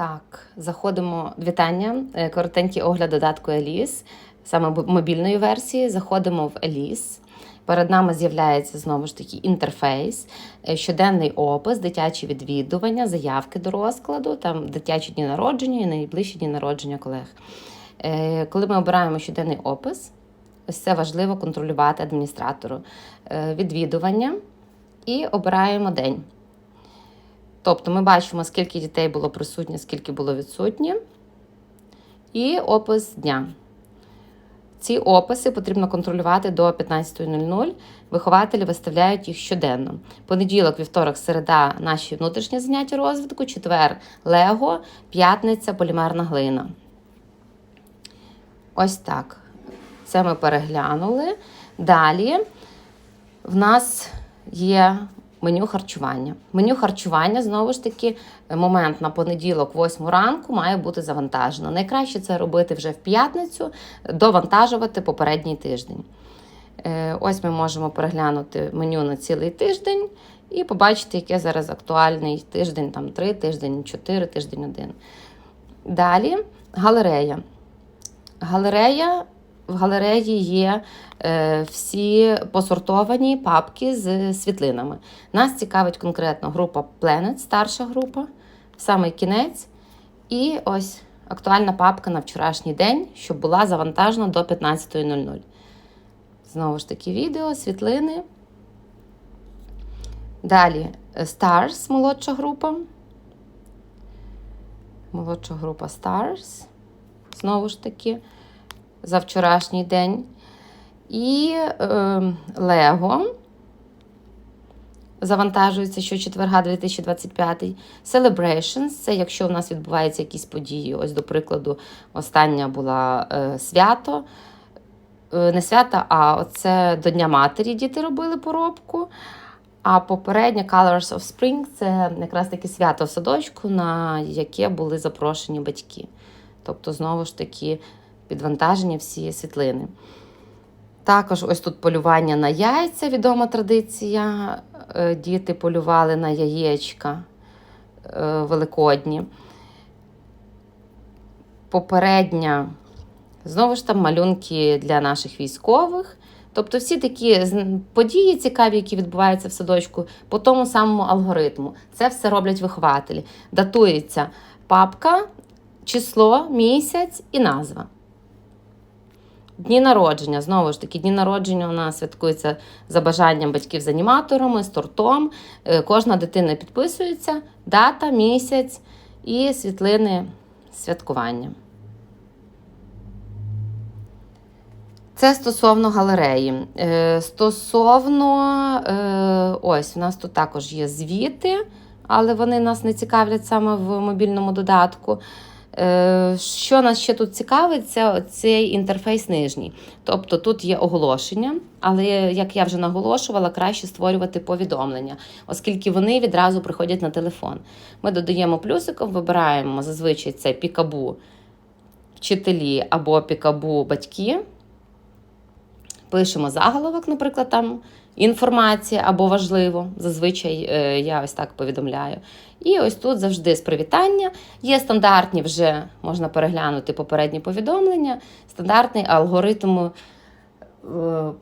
Так, заходимо. Вітання. Е, Коротенький огляд додатку Еліс, саме мобільної версії. Заходимо в Еліс. Перед нами з'являється знову ж таки інтерфейс, е, щоденний опис, дитячі відвідування, заявки до розкладу, там дитячі дні народження і найближчі дні народження колег. Е, Коли ми обираємо щоденний опис, ось це важливо контролювати адміністратору відвідування і обираємо день. Тобто ми бачимо, скільки дітей було присутнє, скільки було відсутнє, і опис дня. Ці описи потрібно контролювати до 15.00. Вихователі виставляють їх щоденно. Понеділок, вівторок, середа наші внутрішні заняття розвитку, четвер Лего, п'ятниця полімерна глина. Ось так. Це ми переглянули. Далі в нас є меню харчування. Меню харчування, знову ж таки, момент на понеділок, 8 ранку, має бути завантажено. Найкраще це робити вже в п'ятницю, довантажувати попередній тиждень. Е, Ось ми можемо переглянути меню на цілий тиждень і побачити, яке зараз актуальний тиждень, там 3, тиждень 4, тиждень 1. Далі галерея. Галерея в галереї є е, всі посортовані папки з світлинами. Нас цікавить конкретно група Planet, старша група, самий кінець. І ось актуальна папка на вчорашній день, що була завантажена до 15.00. Знову ж таки, відео, світлини. Далі е, Stars, молодша група. Молодша група Stars. Знову ж таки за вчорашній день. І е, Лего завантажується щочетверга 2025. Celebrations це якщо в нас відбуваються якісь події. Ось, до прикладу, остання була е, свято. Е, не свято, а оце до Дня Матері діти робили поробку. А попереднє Colors of Spring це якраз таки свято в садочку, на яке були запрошені батьки. Тобто, знову ж таки, підвантажені всі світлини. Також ось тут полювання на яйця, відома традиція. Е, Діти полювали на яєчка е, великодні. Попередня, знову ж там малюнки для наших військових. Тобто всі такі події цікаві, які відбуваються в садочку, по тому самому алгоритму. Це все роблять вихователі. Датується папка, число, місяць і назва. Дні народження. Знову ж таки, дні народження у нас святкуються за бажанням батьків з аніматорами, з тортом. Е, Кожна дитина підписується, дата, місяць і світлини святкування. Це стосовно галереї. Е, Стосовно, е, ось, у нас тут також є звіти, але вони нас не цікавлять саме в мобільному додатку. Е, Що нас ще тут цікавить, це цей інтерфейс нижній. Тобто тут є оголошення, але як я вже наголошувала, краще створювати повідомлення, оскільки вони відразу приходять на телефон. Ми додаємо плюсиком, вибираємо зазвичай це пікабу вчителі або пікабу батьки. Пишемо заголовок, наприклад, там інформація або важливо. Зазвичай е, я ось так повідомляю. І ось тут завжди з привітання. Є стандартні вже можна переглянути попередні повідомлення, стандартний алгоритм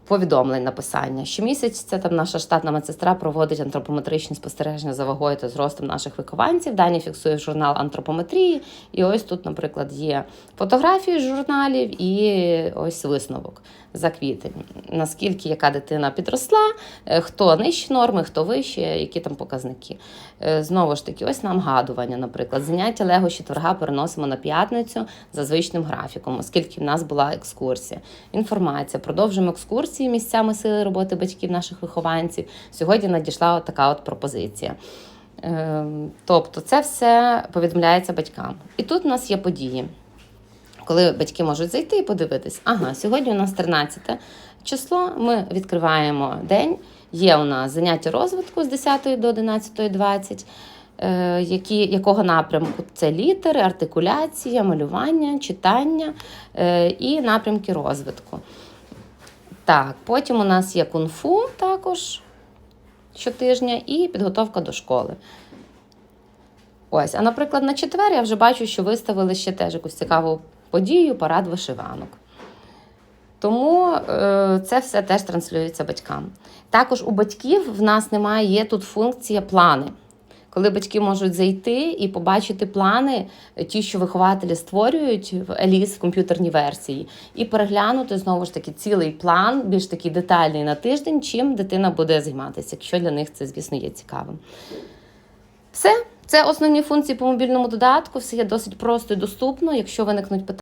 повідомлень написання. Щомісяць це там наша штатна медсестра проводить антропометричні спостереження за вагою та зростом наших вихованців. Дані фіксує журнал антропометрії. І ось тут, наприклад, є фотографії журналів і ось висновок за квітень. Наскільки яка дитина підросла, е, хто нижче норми, хто вище, які там показники. Е, Знову ж таки, ось нагадування, наприклад, заняття Лего четверга переносимо на п'ятницю за звичним графіком, оскільки в нас була екскурсія. Інформація. Продовжуємо екскурсії місцями сили роботи батьків наших вихованців. Сьогодні надійшла така от пропозиція. Е, Тобто, це все повідомляється батькам. І тут у нас є події коли батьки можуть зайти і подивитись, ага, сьогодні у нас 13 число, ми відкриваємо день, є у нас заняття розвитку з 10 до 11.20, е, які, якого напрямку? Це літери, артикуляція, малювання, читання е, і напрямки розвитку. Так, потім у нас є кунг-фу також щотижня і підготовка до школи. Ось, а наприклад, на четвер я вже бачу, що виставили ще теж якусь цікаву подію, парад вишиванок. Тому е, це все теж транслюється батькам. Також у батьків в нас немає, є тут функція плани. Коли батьки можуть зайти і побачити плани, е, ті, що вихователі створюють в Еліс в комп'ютерній версії, і переглянути знову ж таки цілий план, більш такий детальний на тиждень, чим дитина буде займатися, якщо для них це, звісно, є цікавим. Все, це основні функції по мобільному додатку. Все є досить просто і доступно. Якщо виникнуть питання.